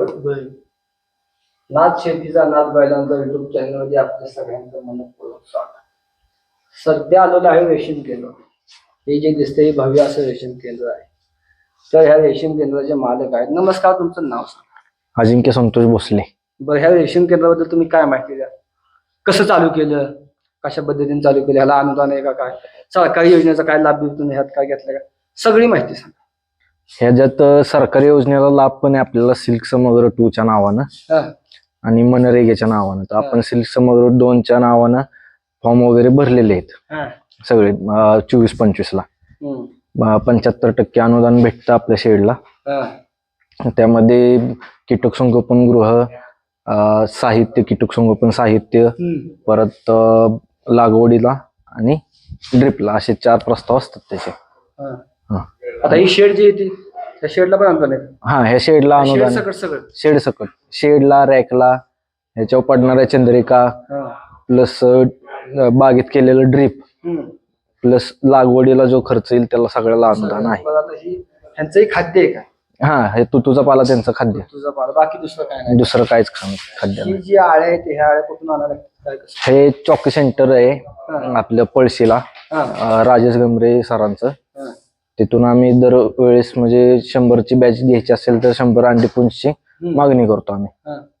नाद शेतीचा नाद बैलांचा युट्यूब चॅनलमध्ये आपल्या सगळ्यांचं मनपूर्वक स्वागत. सध्या आलेलं आहे रेशीम केंद्र. हे जे दिसते हे भव्य असं रेशीम केंद्र आहे. तर ह्या रेशीम केंद्राचे मालक आहेत. नमस्कार तुमचं नाव सांगा. अजिंक्य संतोष भोसले. बरं ह्या रेशीम केंद्राबद्दल तुम्ही काय माहिती द्या? कसं चालू केलं? कशा पद्धतीने चालू केलं? ह्याला अनुदान आहे का काय? सरकारी योजनेचा काय लाभ तुम्ही ह्यात काय घेतलं का? सगळी माहिती सांगा. ह्याच्यात सरकारी योजनेला लाभ पण आहे आपल्याला सिल्क समुद्र टू च्या नावानं आणि मनरेगेच्या नावानं. तर आपण सिल्क समुद्र दोनच्या नावानं फॉर्म वगैरे भरलेले आहेत. सगळे चोवीस पंचवीस ला. पंच्याहत्तर टक्के अनुदान भेटतं आपल्या शेडला. त्यामध्ये कीटक संगोपन गृह साहित्य कीटक संगोपन साहित्य. परत लागवडीला आणि ड्रिपला असे चार प्रस्ताव असतात त्याचे. हा. हा. आता ही शेड जी येते त्या शेडला पण अनुदान आहे हा ह्या शेडला शेड अनुदान सकट शेड सकट शेडला रॅकला ह्याच्यावर पडणाऱ्या चंद्रिका हा. प्लस बागेत केलेलं ड्रीप हम्म. प्लस लागवडीला जो खर्च येईल त्याला सगळ्याला अनुदान आहे आता ही ह्यांचंही खाद्य आहे काय हा हे तुझा पाला त्यांचं खाद्य तुझा पाला बाकी दुसरं काय नाही दुसरं काहीच खा- खाद्य ही नाही जी आळ्या आहेत ह्या आळ्या कुठून आणायला लागतात? काय कसं हे चॉकी सेंटर आहे हा. आपलं पळशीला हा. अं, राजेश गमरे सरांचं हा. तिथून आम्ही दरवेळेस म्हणजे शंभरची बॅच घ्यायची असेल तर शंभर अंडी पुंजची मागणी करतो आम्ही.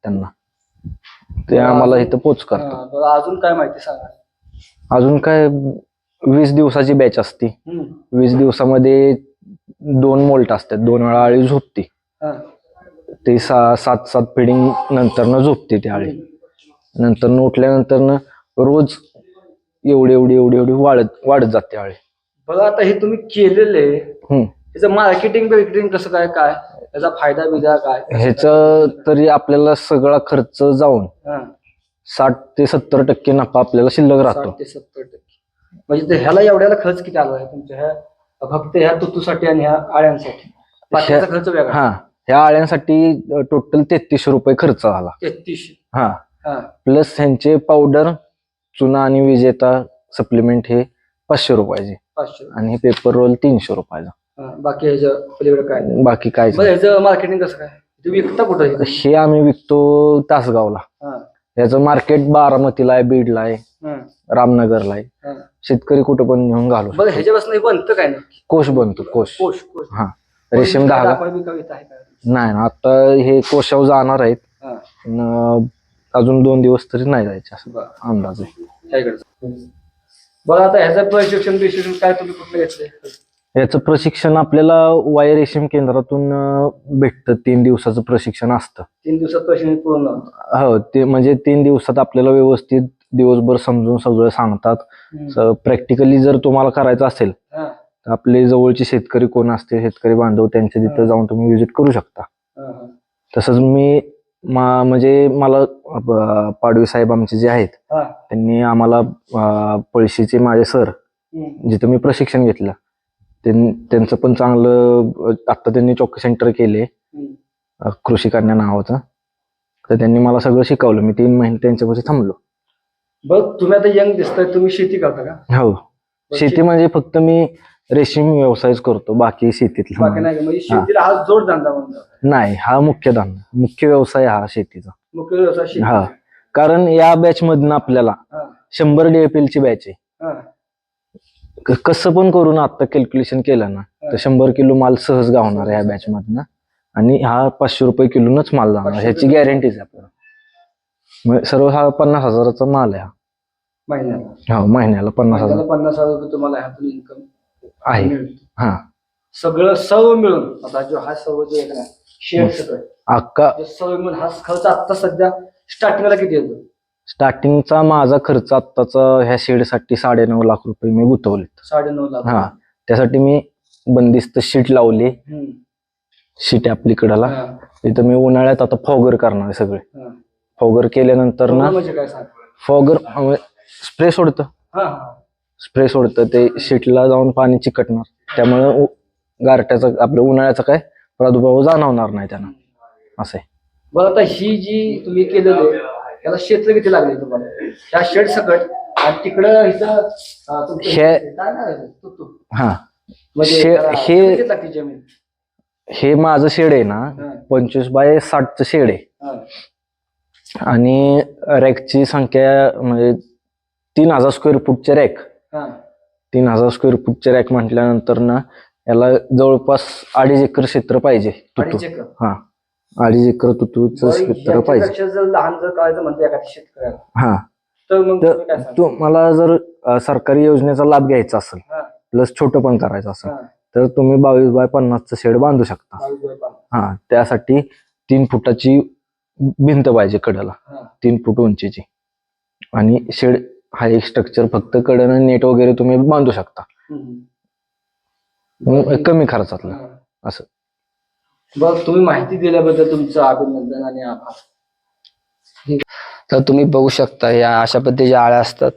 त्यांना. ते आम्हाला इथं पोच करतात. अजून काय माहिती सांगा? अजून काय वीस दिवसाची बॅच असते. वीस दिवसामध्ये दोन मोल्ट असतात. दोन वेळा आळी झोपते. ते सा सात सात फिडिंग नंतर झोपते ती आळी. नंतर उठल्यानंतर रोज एवढी एवढी एवढी एवढी वाढत वाढत जाते आळी. बघा आता हे तुम्ही केलेले त्याचं मार्केटिंग बिर्केटिंग कसं काय काय? त्याचा फायदा बिदा काय? ह्याच तरी आपल्याला सगळा खर्च जाऊन हा. साठ ते सत्तर टक्के नफा आपल्याला शिल्लक राहतो. साठ ते सत्तर टक्के. म्हणजे ते ह्याला एवढ्याला खर्च किती आला आहे तुमच्या? ह्या फक्त ह्या तुतूसाठी आणि ह्या आळ्यांसाठी. बाकीचा खर्च वेगळा. हा. ह्या आळ्यांसाठी टोटल तेहतीसशे रुपये खर्च झाला तेहतीसशे. हा. हा. प्लस ह्यांचे पावडर चुना आणि विजेता सप्लिमेंट हे पाचशे रुपयाचे. पाचशे आणि हे पेपर रोल तीनशे रुपयाचा. हा, बाकी ह्याच्या पलीकडे काय? नाही. बाकी काय बरं ह्याचं मार्केटिंग कसं काय? विकता कुठं हे? हे आम्ही विकतो तासगावला. हा, याचं मार्केट बारामतीला आहे बीडला आहे हा, रामनगरला आहे. हा. शेतकरी कुठं पण नेऊन घालू शकतो. बरं ह्याच्यापासून हे बनतं काय नाही कोश बनतो कोश. कोश कोश. हा. रेशीम धागा आहे नाही ना आता हे कोशावर जाणार आहेत. हा, अजून दोन दिवस तरी नाही जायचे असं बरं. अंदाज. आहे ह्या इकडचं. बरं आता ह्याचं प्रशिक्षण बिशिक्षण काय तुम्ही कुठलं याचं प्रशिक्षण आपल्याला वाय रेशीम केंद्रातून अं, भेटतं. तीन दिवसाचं प्रशिक्षण असतं. तीन दिवसात प्रशिक्षण पूर्ण हो ते म्हणजे तीन दिवसात आपल्याला व्यवस्थित दिवसभर समजून सगळं सांगतात. हम्म. प्रॅक्टिकली जर तुम्हाला करायचं असेल हा, तर आपले जवळचे शेतकरी कोण असते शेतकरी बांधव त्यांच्या तिथं जाऊन तुम्ही व्हिजिट करू शकता. हा, हा. तसंच मी मा म्हणजे मला अं, पाडवी साहेब आमचे जे आहेत हा, त्यांनी आम्हाला अं, पळशीचे माझे सर हम्म. जिथं मी प्रशिक्षण घेतलं त्यां- त्यांचं पण चांगलं आता त्यांनी चौकी सेंटर केले हम्म. अं, कृषी कन्या नावाचं. तर त्यांनी मला सगळं शिकवलं मी तीन महिने त्यांच्यापाशी थांबलो. बघ तुम्ही आता यंग दिसताय तुम्ही शेती करता का? हो. शेती म्हणजे फक्त मी रेशीम व्यवसायच करतो बाकी शेतीतला. बाकी नाही का? म्हणजे शेतीला हा जोड धंदा म्हणतो नाही हा मुख्य धंदा. मुख्य व्यवसाय हा शेतीचा. मुख्य व्यवसाय शेती. हा. कारण या बॅच मधनं आपल्याला हा, शंभर डीएपीएल ची बॅच आहे. हा. क- कसं पण करून आता कॅल्क्युलेशन केलं ना तर शंभर किलो माल सहज गावणार आहे या बॅच मधनं. आणि हा पाचशे रुपये किलोनच माल जाणार पाचशे ह्याची रुपये. गॅरंटीच आहे आपल्याला. मग सर्व हा पन्नास हजाराचा माल आहे महिन्याला. हा हो महिन्याला पन्नास हजार. महिन्याला पन्नास हजार रुपये तुम्हाला ह्यातून इन्कम आहे. हा. सगळं सर्व मिळून आता जो हा सर्व जो आहे ना शेअर सगळं. सर्व मिळून हा खर्च आता सध्या स्टार्टिंगला किती येतो? स्टार्टिंगचा माझा खर्च आत्ताचा ह्या शेडसाठी साडेनऊ लाख रुपये मी गुंतवलेत. साडे नऊ लाख. हा. त्यासाठी मी बंदिस्त शीट लावली. हम्म. शीट आपलीकडला हा, तिथं मी उन्हाळ्यात आता फॉगर करणार आहे सगळे. हा. फॉगर केल्यानंतर ना म्हणजे काय सांग फॉगर स्प्रे सोडतं. हा हा. स्प्रे सोडतं ते शीटला जाऊन पाणी चिकटणार. त्यामुळे गारट्याचा आपल्या उन्हाळ्याचा काय प्रादुर्भाव जाणवणार नाही त्यांना. असं आहे. बरं आता ही जी तुम्ही केलेलं आहे त्याला क्षेत्र किती लागले तुम्हाला? ह्या शेड सकट आणि तिकडं हे-. हा. म्हणजे हे- हे माझं शेड आहे ना पंचवीस बाय साठचं शेड आहे. आणि रॅकची संख्या म्हणजे तीन हजार स्क्वेअर फूटचे रॅक. तीन हजार स्क्वेअर फूटचे रॅक म्हटल्यानंतर ना याला जवळपास अडीच एकर क्षेत्र पाहिजे तुतू एकर. हा अडीच एकर तुतूचं बरं, क्षेत्र पाहिजे लहान जर करायचं म्हणते हा तर मग तर तुम्ही काय सांगता? तो मला जर सरकारी योजनेचा लाभ घ्यायचा असेल प्लस छोटं पण करायचं असेल. तर तुम्ही बावीस बाय पन्नासचं शेड बांधू शकता. हा त्यासाठी तीन फुटाची भिंत पाहिजे कडेला. तीन फूट उंचीची आणि शेड हा एक स्ट्रक्चर फक्त कडेनं नेट वगैरे तुम्ही बांधू शकता. कमी खर्चातलं. असं. बघ तुम्ही माहिती दिल्याबद्दल तुमचं अभिनंदन आणि आभार. तर तुम्ही बघू शकता या अशा पद्धतीच्या आळ्या असतात.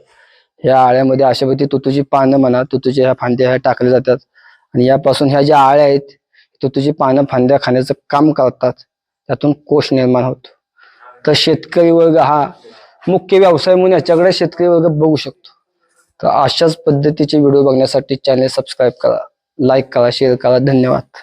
या आळ्यामध्ये अशा पद्धती तुतूची पानं म्हणा तुतूच्या ह्या फांद्या ह्या टाकल्या जातात. आणि यापासून ह्या ज्या आळ्या आहेत तुतूची पानं फांद्या खाण्याचं काम करतात. त्यातून कोश निर्माण होतो. तर शेतकरी वर्ग हा मुख्य व्यवसाय म्हणून याच्याकडे शेतकरी वर्ग बघू शकतो. तर अशाच पद्धतीचे व्हिडिओ बघण्यासाठी चॅनल सबस्क्राईब करा लाईक करा शेअर करा. धन्यवाद.